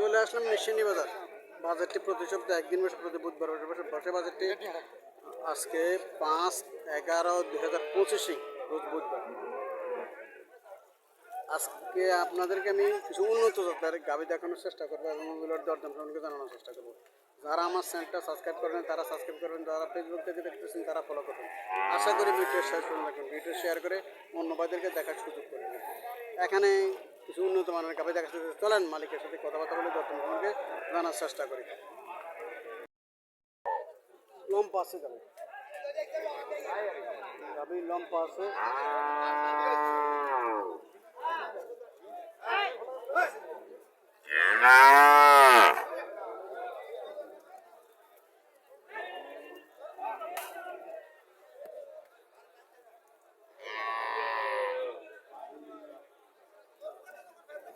চলে আসলাম নিশানি বাজার। বাজারটি প্রতি সপ্তাহে একদিন বসে প্রতি বুধবার বসে বসে বাজারটি আজকে পাঁচ এগারো দুই হাজার পঁচিশে বুধবার। আজকে আপনাদেরকে আমি কিছু উন্নত জাতের গাবি দেখানোর চেষ্টা করব এবং ওগুলোর দরদাম সম্পর্কে জানানোর চেষ্টা করব। যারা আমার চ্যানেলটা সাবস্ক্রাইব করবেন তারা সাবস্ক্রাইব করবেন, যারা ফেসবুক থেকে দেখতেছেন, তারা ফলো করবেন। আশা করি ভিডিও শেয়ার করে রাখবেন ভিডিও শেয়ার করে অন্য ভাইদেরকে দেখার সুযোগ করে এখানে কিছু উন্নত মানের কাপড় সাথে চলেন, মালিকের সাথে কথাবার্তা বলে যত্ন সম্পর্কে জানার চেষ্টা করি। লম্পা আছে যাবে গাভি লম্পা আছে।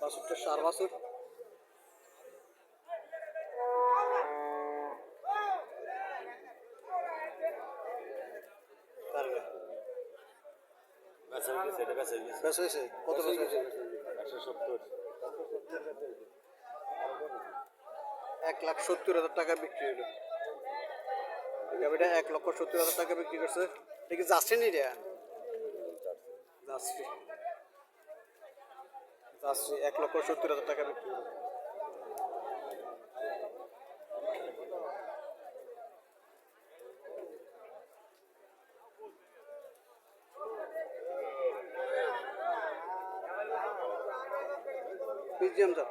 বাসুরটা সার বাসুর কত বেশ হয়েছে এক লাখ সত্তর হাজার টাকা বিক্রি হলো গাভিটা এক লক্ষ সত্তর হাজার টাকা বিক্রি করছে। এটা কি যাচ্ছে নি রে? যাচ্ছে যাচ্ছে এক লক্ষ সত্তর হাজার টাকা বিক্রি জাত।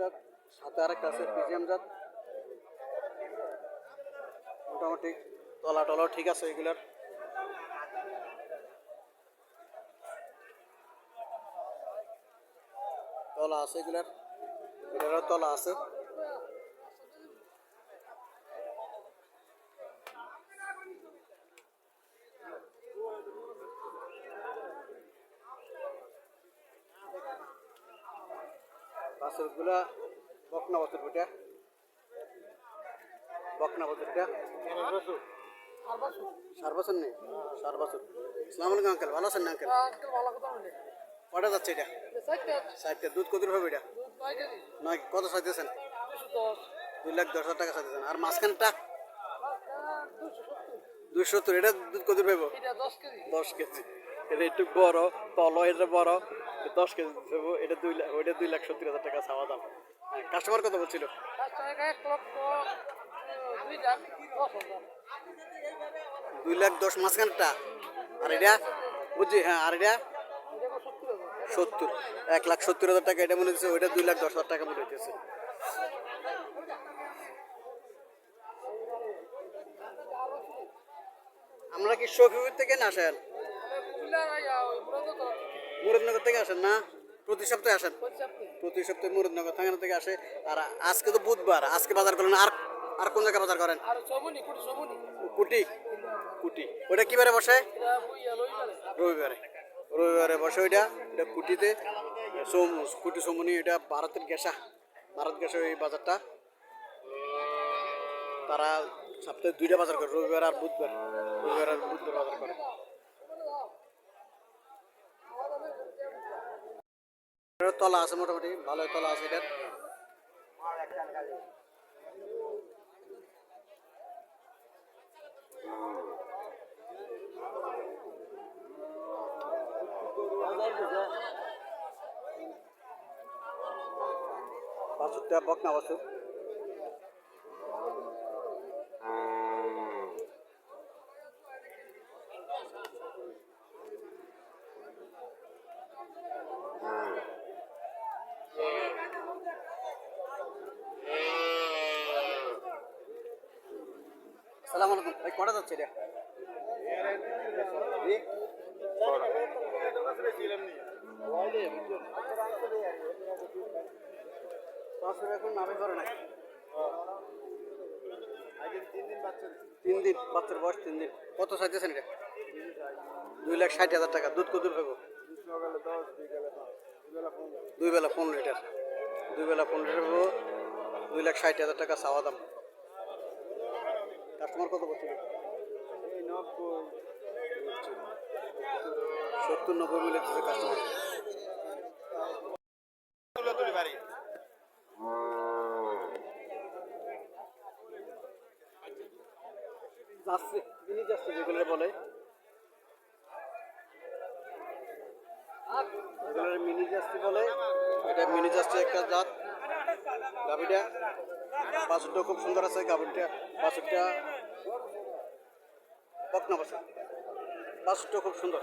জাত, সাথে আরেকটা আছে জাত। মোটামুটি তলা টলাও ঠিক আছে এগুলার। তলা আছে এগুলার। এগুলারও তলা আছে। বাছুরগুলা বকনা বাছুর ওইটা বকনা বাছুরটা সার বছর নেই? সার বছর সালাম আলাইকুম, আঙ্কেল। ভালো আছেন আঙ্কেল? কটা যাচ্ছে এটা? সাইডটা দুধ কত হবে এটা নয় কত চাইতেছেন? দুই লাখ দশ হাজার টাকা চাইতেছেন। আর মাঝখানটা? দুশো সত্তর। এটা দুধ কত পাইব দশ কেজি। এটা একটু বড় তল এটা বড়। দশ কেজি দেবো। এটা দুই লাখ ওইটা দুই লাখ সত্তর হাজার টাকা চাওয়া দাম। হ্যাঁ কাস্টমার কত বলছিল? দুই লাখ দশ মাঝখানটা। আর এটা? বুঝছি হ্যাঁ আর এটা? সত্তর এক লাখ সত্তর হাজার টাকা এটা মনে হচ্ছে ওইটা দুই লাখ দশ হাজার টাকা মনে হইতেছে। আমরা কি শফিপুর থেকে না আসেন? মুরাদনগর থেকে আসেন না? প্রতি সপ্তাহে আসেন? প্রতি সপ্তাহে মুরাদনগর থানা থেকে আসে। আর আজকে তো বুধবার আজকে বাজার করেন আর আর কোন জায়গায় বাজার করেন? কুটি কুটি ওটা কি বারে বসে? রবিবারে। রবিবারে বসে ওইটা এটা কুটিতে কুটি সমনি এটা ভারতের গেসা, ভারত গেসা এই বাজারটা। তারা সপ্তাহে দুইটা বাজার করে, রবিবার আর বুধবার। রবিবার আর বুধবার বাজার করে। তলা আছে মোটামুটি, ভালো তলা আছে এটার। বাছুরটা বকনা বাছুর সালাম আলাইকুম ভাই কটা যাচ্ছে এটা? জি? বাছুর এখন নামে করে নাই। তিন দিন বাচ্চার বয়স তিন দিন। কত চাইতেছেন এটা? দুই লাখ ষাট হাজার টাকা। দুধ কত পাবো? দুই বেলা পনেরো লিটার। দুই বেলা পনেরো লিটার পাবো। দুই লাখ ষাট হাজার টাকা চাওয়া দাম। কাস্টমার কত বলছিল সত্তর নব্বই মিলে যাচ্ছে মিনি যাচ্ছে যেগুলো বলে। এগুলোর মিনি বলে, এটা মিনি জাস্তি একটা জাত। গাভিটা খুব সুন্দর আছে গাভিটা। বাছুরটা বকনা বাছুর। বাছুরটা খুব সুন্দর।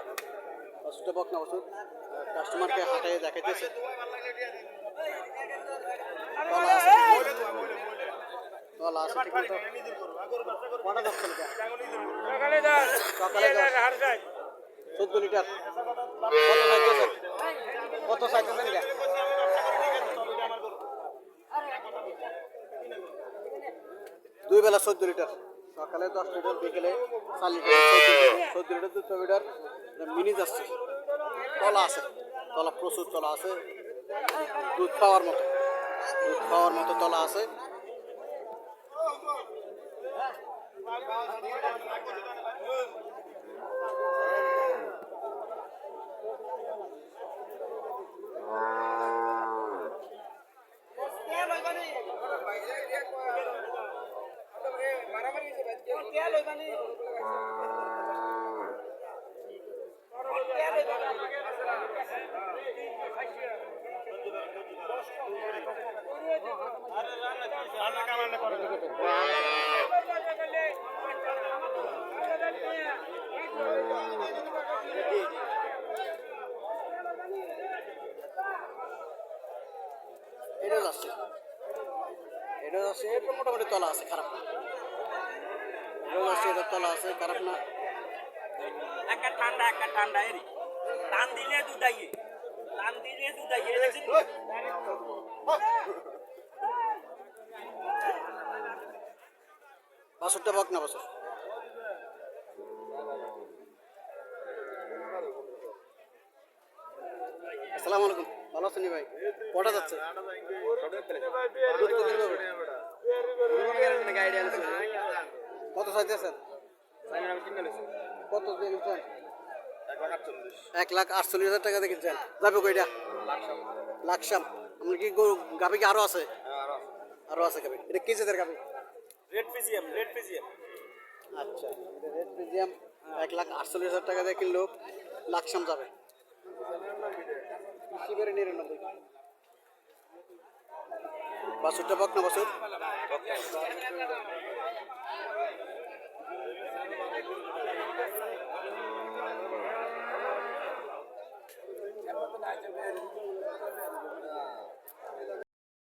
বাছুরটা বকনা বাছুর। কাস্টমারকে হাটে দেখাইতেছে। দশ দশ? দুই বেলা চোদ্দ লিটার। সকালে দশ লিটার, বিকেলে চার লিটার, চোদ্দ লিটার। চোদ্দ লিটার মিনি যাচ্ছে তলা আছে। তলা প্রচুর তলা আছে। দুধ খাওয়ার মতো। দুধ খাওয়ার মতো তলা আছে। এটা যাচ্ছে এটা যাচ্ছে এটা মোটামুটি তলা আছে খারাপ না। এটা যাচ্ছে এটা তলা আছে খারাপ না। একটা ঠান্ডা একটা ঠান্ডা এরি। টান দিলে দুটাইয়ে টান দিলে দুটাইয়ে বাছরটা বক না বাছর আসসালামু আলাইকুম ভাই কটা যাচ্ছে। কত চাইতেছেন? কত কিনছেন? এক লাখ আটচল্লিশ হাজার টাকা দিয়ে কিনছেন। যাবে কইটা? লাকসাম। আপনার কি গাভি কি আরও আছে? আরও আছে গাভি। এটা কি জাতের গাভি? রেড পিজিএম রেড পিজিএম আচ্ছা রেড মিউজিয়াম এক লাখ আটচল্লিশ হাজার টাকা দিয়ে কিনলো লাকসাম যাবে। শিবের নিরানব্বই। বাসুরটা বক না বাছুর।